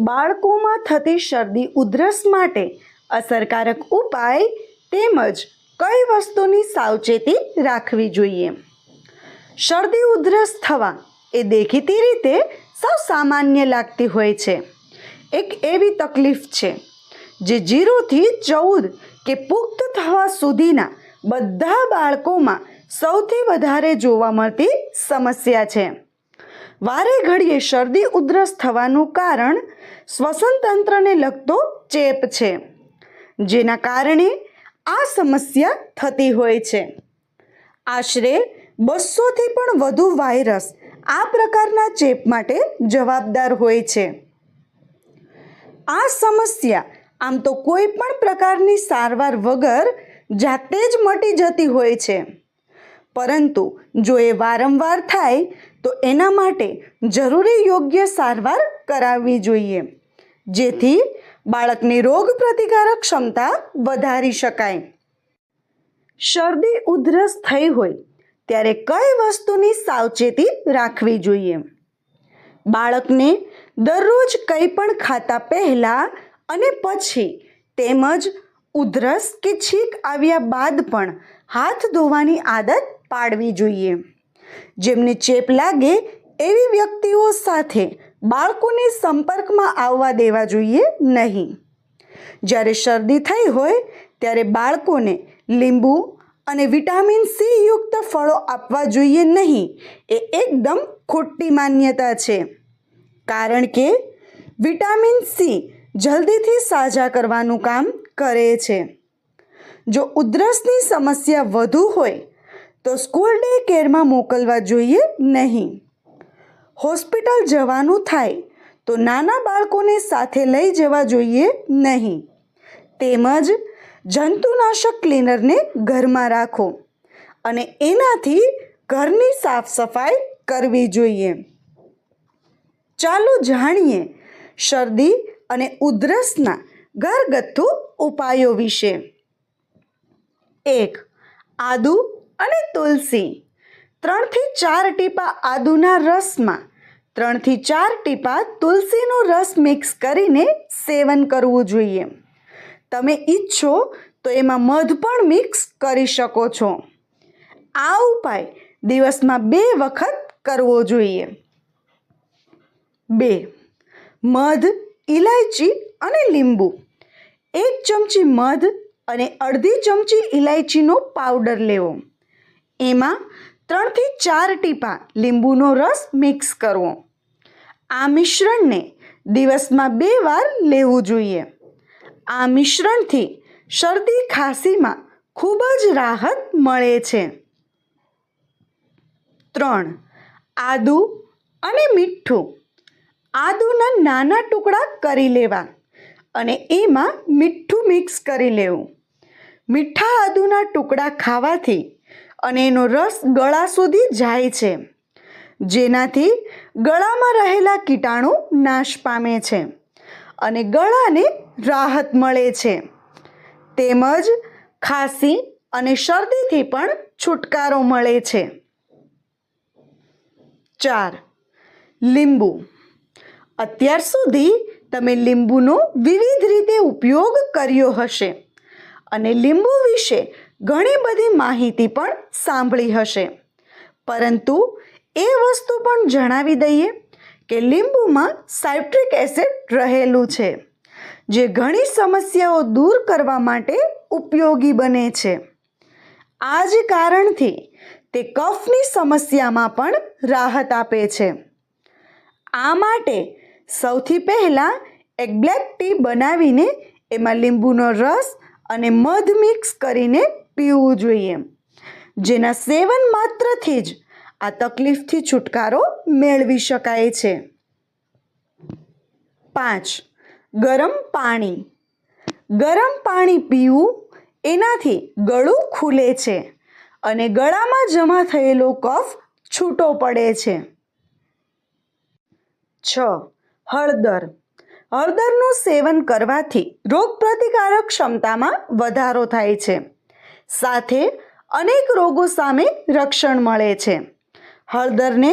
બાળકોમાં થતી શરદી ઉધરસ માટે અસરકારક ઉપાય તેમજ કઈ વસ્તુની સાવચેતી રાખવી જોઈએ? શરદી ઉધરસ થવા એ દેખીતી રીતે સૌ સામાન્ય લાગતી હોય છે. એક એવી તકલીફ છે જે જીરોથી ચૌદ કે પુખ્ત થવા સુધીના બધા બાળકોમાં સૌથી વધારે જોવા મળતી સમસ્યા છે. વારે ઘડીએ શરદી ઉધરસ થવાનું કારણ શ્વસન તંત્રને લગતો ચેપ છે, જેના કારણે આ સમસ્યા થતી હોય છે. આશરે બસોથી પણ વધુ વાયરસ આ પ્રકારના ચેપ માટે જવાબદાર હોય છે. આ સમસ્યા આમ તો કોઈ પણ પ્રકારની સારવાર વગર જાતે જ મટી જતી હોય છે. પરંતુ જો એ વારંવાર થાય તો એના માટે જરૂરી યોગ્ય સારવાર કરાવવી જોઈએ. જેથી બાળકની રોગ પ્રતિકારક ક્ષમતા વધારી શકાય. શરદી ઉધરસ થઈ હોય ત્યારે કઈ વસ્તુની સાવચેતી રાખવી જોઈએ? બાળકને દરરોજ કંઈ પણ ખાતા પહેલાં અને પછી તેમજ ઉધરસ કે છીંક આવ્યા બાદ પણ હાથ ધોવાની આદત પાડવી જોઈએ. જેમને ચેપ લાગે એવી વ્યક્તિઓ સાથે બાળકોને સંપર્કમાં આવવા દેવા જોઈએ નહીં. જ્યારે શરદી થઈ હોય, ત્યારે બાળકોને લીંબુ અને વિટામિન સી યુક્ત ફળો આપવા જોઈએ નહીં. એ એકદમ ખોટી માન્યતા છે. કારણ કે વિટામિન સી જલ્દીથી સાજા કરવાનું કામ કરે છે. જો ઉધરસની સમસ્યા વધુ હોય તો સ્કૂલ ડે કેરમાં મોકલવા જોઈએ? નહીં. હોસ્પિટલ જવાનું થાય તો નાના બાળકોને સાથે લઈ જવા જોઈએ? નહીં. તેમજ જંતુનાશક ક્લીનરને ઘરમાં રાખો અને એનાથી ઘરની સાફ સફાઈ કરવી જોઈએ. ચાલો જાણીએ શરદી અને ઉધરસના ઘરગથ્થુ ઉપાયો વિશે. એક, આદુ અને તુલસી. ત્રણથી ચાર ટીપા આદુના રસમાં, ત્રણથી ચાર ટીપા તુલસીનો રસ મિક્સ કરીને સેવન કરવું જોઈએ. તમે ઈચ્છો તો એમાં મધ પણ મિક્સ કરી શકો છો. આ ઉપાય દિવસમાં બે વખત કરવો જોઈએ. બે, મધ ઇલાયચી અને લીંબુ. એક ચમચી મધ અને અડધી ચમચી ઇલાયચીનો પાવડર લેવો. એમાં ત્રણથી ચાર ટીપા લીંબુનો રસ મિક્સ કરવો. આ મિશ્રણને દિવસમાં બે વાર લેવું જોઈએ. આ મિશ્રણથી શરદી ખાંસીમાં ખૂબ જ રાહત મળે છે. ત્રણ, આદુ અને મીઠું. આદુના નાના ટુકડા કરી લેવા અને એમાં મીઠું મિક્સ કરી લેવું. મીઠા આદુના ટુકડા ખાવાથી અને એનો રસ ગળા સુધી જાય છે. જેનાથી ગળામાં રહેલા કીટાણુ નાશ પામે છે અને ગળાને રાહત મળે છે. તેમજ ખાંસી અને શરદીથી પણ છુટકારો મળે છે. ચાર, લીંબુ. અત્યાર સુધી તમે લીંબુનો વિવિધ રીતે ઉપયોગ કર્યો હશે અને લીંબુ વિશે ઘણી બધી માહિતી પણ સાંભળી હશે. પરંતુ એ વસ્તુ પણ જણાવી દઈએ કે લીંબુમાં સાઇટ્રિક એસિડ રહેલું છે, જે ઘણી સમસ્યાઓ દૂર કરવા માટે ઉપયોગી બને છે. આ જ કારણથી તે કફની સમસ્યામાં પણ રાહત આપે છે. આ માટે સૌથી પહેલાં એક બ્લેક ટી બનાવીને એમાં લીંબુનો રસ અને મધ મિક્સ કરીને પીવું જોઈએ. જેના સેવન માત્રથી જ આ તકલીફથી છુટકારો મેળવી શકાય છે. પાંચ, ગરમ પાણી. ગરમ પાણી પીવું એનાથી ગળું ખુલે છે અને ગળામાં જમા થયેલો કફ છૂટો પડે છે. છ, હળદર. હળદરનું સેવન કરવાથી રોગપ્રતિકારક ક્ષમતામાં વધારો થાય છે. સાથે અનેક રોગો સામે રક્ષણ મળે છે. હળદરને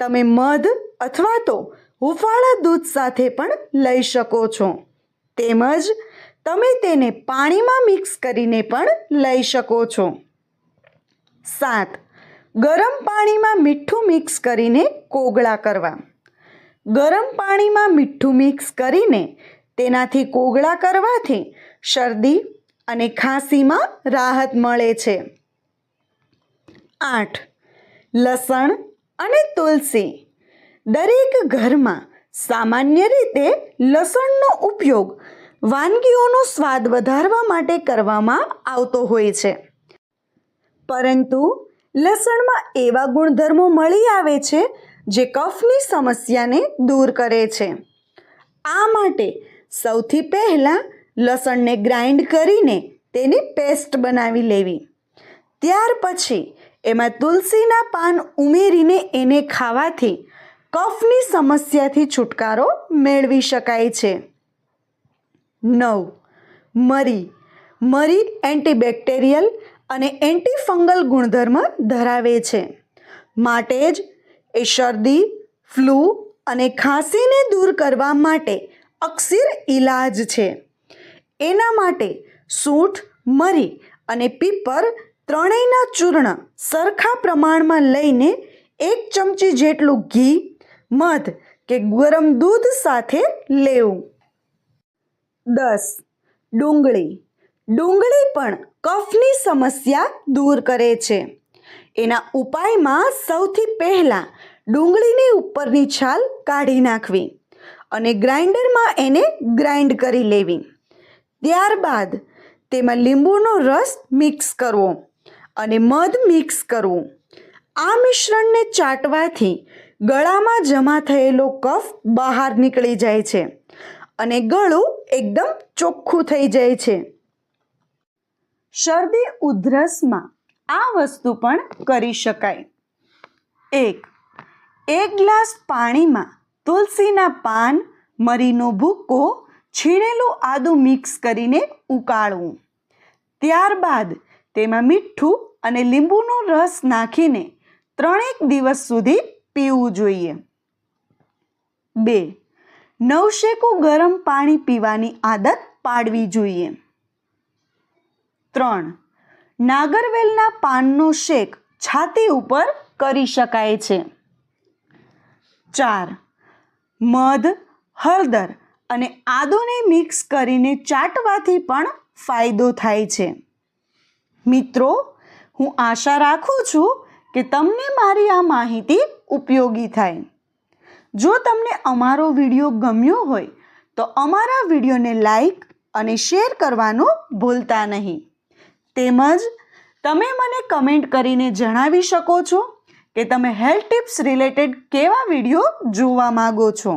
તમે મધ અથવા તો હુફાળા દૂધ સાથે પણ લઈ શકો છો. તેમજ તમે તેને પાણીમાં મિક્સ કરીને પણ લઈ શકો છો. સાત, ગરમ પાણીમાં મીઠું મિક્સ કરીને કોગળા કરવા. ગરમ પાણીમાં મીઠું મિક્સ કરીને તેનાથી કોગળા કરવાથી શરદી અને ખાંસીમાં રાહત મળે છે. આઠ. લસણ અને તુલસી. દરેક ઘરમાં સામાન્ય રીતે લસણનો ઉપયોગ વાનગીઓનો સ્વાદ વધારવા માટે કરવામાં આવતો હોય છે. પરંતુ લસણમાં એવા ગુણધર્મો મળી આવે છે જે કફની સમસ્યાને દૂર કરે છે. આ માટે સૌથી પહેલાં લસણને ગ્રાઇન્ડ કરીને તેની પેસ્ટ બનાવી લેવી. ત્યાર પછી એમાં તુલસીના પાન ઉમેરીને એને ખાવાથી કફની સમસ્યાથી છુટકારો મેળવી શકાય છે. નવ. મરી. મરી એન્ટીબેક્ટેરિયલ અને એન્ટીફંગલ ગુણધર્મ ધરાવે છે. માટે જ એ શરદી, ફ્લૂ અને ખાંસીને દૂર કરવા માટે અક્ષીર ઈલાજ છે. એના માટે સૂંઠ, મરી અને પીપર ત્રણેયના ચૂર્ણ સરખા પ્રમાણમાં લઈને એક ચમચી જેટલું ઘી, મધ કે ગરમ દૂધ સાથે લેવું. દસ. ડુંગળી. ડુંગળી પણ કફની સમસ્યા દૂર કરે છે. એના ઉપાયમાં સૌથી પહેલાં ડુંગળીની ઉપરની છાલ કાઢી નાખવી અને ગ્રાઇન્ડરમાં એને ગ્રાઇન્ડ કરી લેવી. ત્યારબાદ તેમાં લીંબુનો રસ મિક્સ કરવો અને મધ મિક્સ કરવું. આ મિશ્રણને ચાટવાથી ગળામાં જમા થયેલો કફ બહાર નીકળી જાય છે અને ગળું એકદમ ચોખ્ખું થઈ જાય છે. શરદી ઉધરસમાં આ વસ્તુ પણ કરી શકાય. એક એક ગ્લાસ પાણીમાં તુલસીના પાન, મરીનો ભૂક્કો છીણેલું આદું મિક્સ કરીને ઉકાળવું. ત્યારબાદ તેમાં મીઠું અને લીંબુનો રસ નાખીને ત્રણેક દિવસ સુધી પીવું જોઈએ. બે. નવશેકું ગરમ પાણી પીવાની આદત પાડવી જોઈએ. ત્રણ. નાગરવેલના પાનનો શેક છાતી ઉપર કરી શકાય છે. ચાર. મધ, હળદર અને આદુને મિક્સ કરીને ચાટવાથી પણ ફાયદો થાય છે. મિત્રો, હું આશા રાખું છું કે તમને મારી આ માહિતી ઉપયોગી થાય. જો તમને અમારો વીડિયો ગમ્યો હોય, તો અમારા વિડીયોને લાઈક અને શેર કરવાનું ભૂલતા નહીં. તેમજ, તમે મને કમેન્ટ કરીને જણાવી શકો છો કે તમે હેલ્થ ટિપ્સ રિલેટેડ કેવા વીડિયો જોવા માગો છો.